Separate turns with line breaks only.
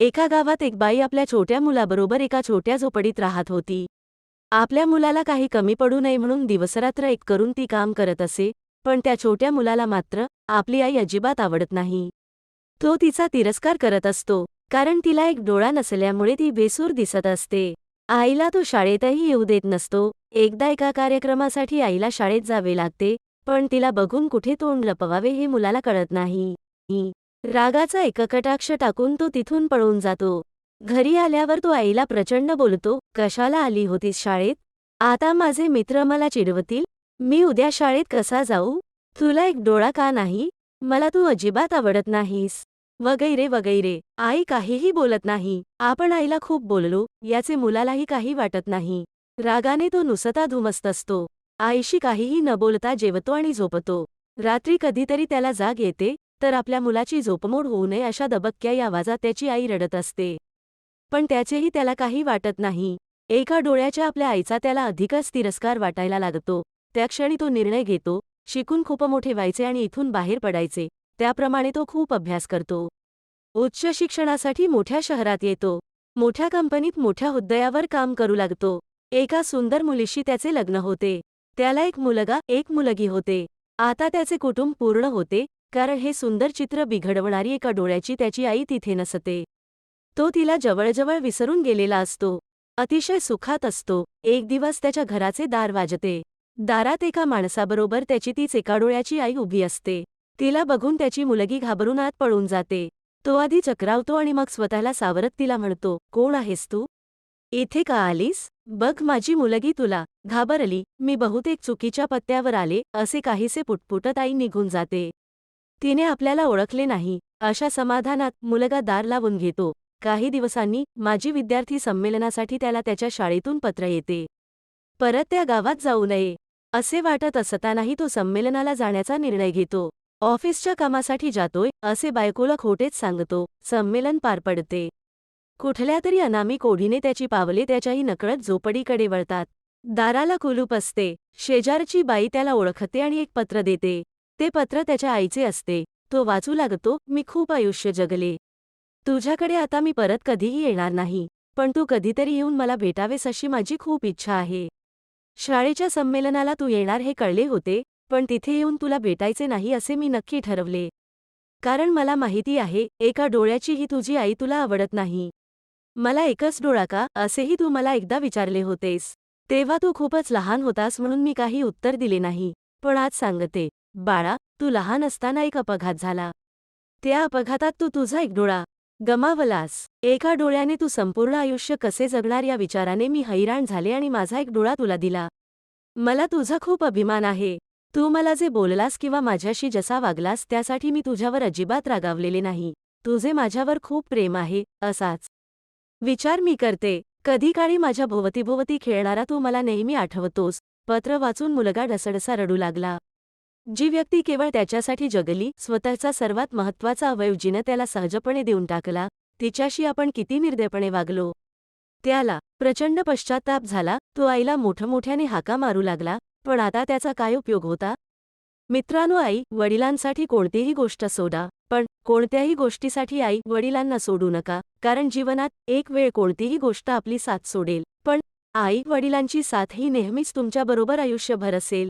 एका गावात एक बाई आपल्या छोट्या मुलाबरोबर एका छोट्या झोपडीत राहत होती. आपल्या मुलाला काही कमी पडू नये म्हणून दिवसरात्र एक करून ती काम करत असे पण त्या छोट्या मुलाला मात्र आपली आई अजिबात आवडत नाही. तो तिचा तिरस्कार करत असतो कारण तिला एक डोळा नसल्यामुळे ती बेसूर दिसत असते. आईला तो शाळेतही येऊ देत नसतो. एकदा एका कार्यक्रमासाठी आईला शाळेत जावे लागते पण तिला बघून कुठे तोंड लपवावे हे मुलाला कळत नाही. रागाचा एककटाक्ष टाकून तो तिथून पळून जातो. घरी आल्यावर तो आईला प्रचंड बोलतो कशाला आली होतीस शाळेत? आता माझे मित्र मला चिडवतील? मी उद्या शाळेत कसा जाऊ? तुला एक डोळा का नाही? मला तू अजिबात आवडत नाहीस. वगैरे वगैरे. आई काहीही बोलत नाही. आपण आईला खूप बोललो याचे मुलालाही काही वाटत नाही. रागाने तो नुसता धुमस्त असतो. आईशी काहीही न बोलता जेवतो आणि झोपतो. रात्री कधीतरी त्याला जाग येते तर आपल्या मुलाची झोपमोड होऊ नये अशा दबक्क्याई आवाजात त्याची आई रडत असते. पण त्याचेही त्याला काही वाटत नाही. एका डोळ्याच्या आपल्या आईचा त्याला अधिकच तिरस्कार वाटायला लागतो. त्या क्षणी तो निर्णय घेतो शिकून खूप मोठे व्हायचे आणि इथून बाहेर पडायचे. त्याप्रमाणे तो खूप अभ्यास करतो. उच्च शिक्षणासाठी मोठ्या शहरात येतो. मोठ्या कंपनीत मोठ्या हुद्दयावर काम करू लागतो. एका सुंदर मुलीशी त्याचे लग्न होते. त्याला एक मुलगा एक मुलगी होते. आता त्याचे कुटुंब पूर्ण होते. कारण हे सुंदर चित्र बिघडवणारी एका डोळ्याची त्याची आई तिथे नसते. तो तिला जवळजवळ विसरून गेलेला असतो. अतिशय सुखात असतो. एक दिवस त्याच्या घराचे दार वाजते. दारात एका माणसाबरोबर त्याची तीच एका डोळ्याची आई उभी असते. तिला बघून त्याची मुलगी घाबरून आत पळून जाते. तो आधी चक्रावतो आणि मग स्वतःला सावरत तिला म्हणतो कोण आहेस तू? इथे का आलीस? बघ माझी मुलगी तुला. घाबरली. मी बहुतेक चुकीच्या पत्त्यावर आले. असे काहीसे पुटपुटत आई निघून जाते. तिने आपल्याला ओळखले नाही. अशा समाधानात मुलगा दार लावून घेतो. काही दिवसांनी माजी विद्यार्थी संमेलनासाठी त्याला त्याच्या शाळेतून पत्र येते. परत त्या गावात जाऊ नये. असे वाटत असतानाही तो संमेलनाला जाण्याचा निर्णय घेतो. ऑफिसच्या कामासाठी जातोय असे बायकोला खोटेच सांगतो. संमेलन पार पडते. कुठल्या तरी अनामिक ओढीने त्याची पावले त्याच्याही नकळत झोपडीकडे वळतात. दाराला कुलूप असते. शेजारची बाई त्याला ओळखते आणि एक पत्र देते. ते पत्र त्याच्या आईचे असते. तो वाचू लागतो मी खूप आयुष्य जगले. तुझ्याकडे आता मी परत कधीही येणार नाही. पण तू कधीतरी येऊन मला भेटावेस अशी माझी खूप इच्छा आहे. शाळेच्या संमेलनाला तू येणार हे कळले होते पण तिथे येऊन तुला भेटायचे नाही असे मी नक्की ठरवले. कारण मला माहिती आहे एका डोळ्याची ही तुझी आई तुला आवडत नाही. मला एकच डोळा का असेही तू मला एकदा विचारले होतेस. तेव्हा तू खूपच लहान होतास म्हणून मी काही उत्तर दिले नाही. पण आज सांगते. बाळा तू लहान असताना एक अपघात झाला. त्या अपघातात तू तुझा एक डोळा गमावलास. एका डोळ्याने तू संपूर्ण आयुष्य कसे जगणार या विचाराने मी हैराण झाले आणि माझा एक डोळा तुला दिला. मला तुझा खूप अभिमान आहे. तू मला जे बोललास किंवा माझ्याशी जसा वागलास त्यासाठी मी तुझ्यावर अजिबात रागावलेले नाही. तुझे माझ्यावर खूप प्रेम आहे असाच. विचार मी करते. कधी काळी माझ्या भोवतीभोवती खेळणारा तू मला नेहमी आठवतोस. पत्र वाचून मुलगा ढसडसा रडू लागला. जी व्यक्ती केवळ त्याच्यासाठी जगली स्वतःचा सर्वात महत्त्वाचा अवयव जिनं त्याला सहजपणे देऊन टाकला तिच्याशी आपण किती निर्दयपणे वागलो? त्याला प्रचंड पश्चाताप झाला तो आईला मोठमोठ्याने हाका मारू लागला पण आता त्याचा काय उपयोग होता? मित्रांनो आई वडिलांसाठी कोणतीही गोष्ट सोडा पण कोणत्याही गोष्टीसाठी आई वडिलांना सोडू नका कारण जीवनात एक वेळ कोणतीही गोष्ट आपली साथ सोडेल पण आई वडिलांची साथ ही नेहमीच तुमच्याबरोबर आयुष्यभर असेल.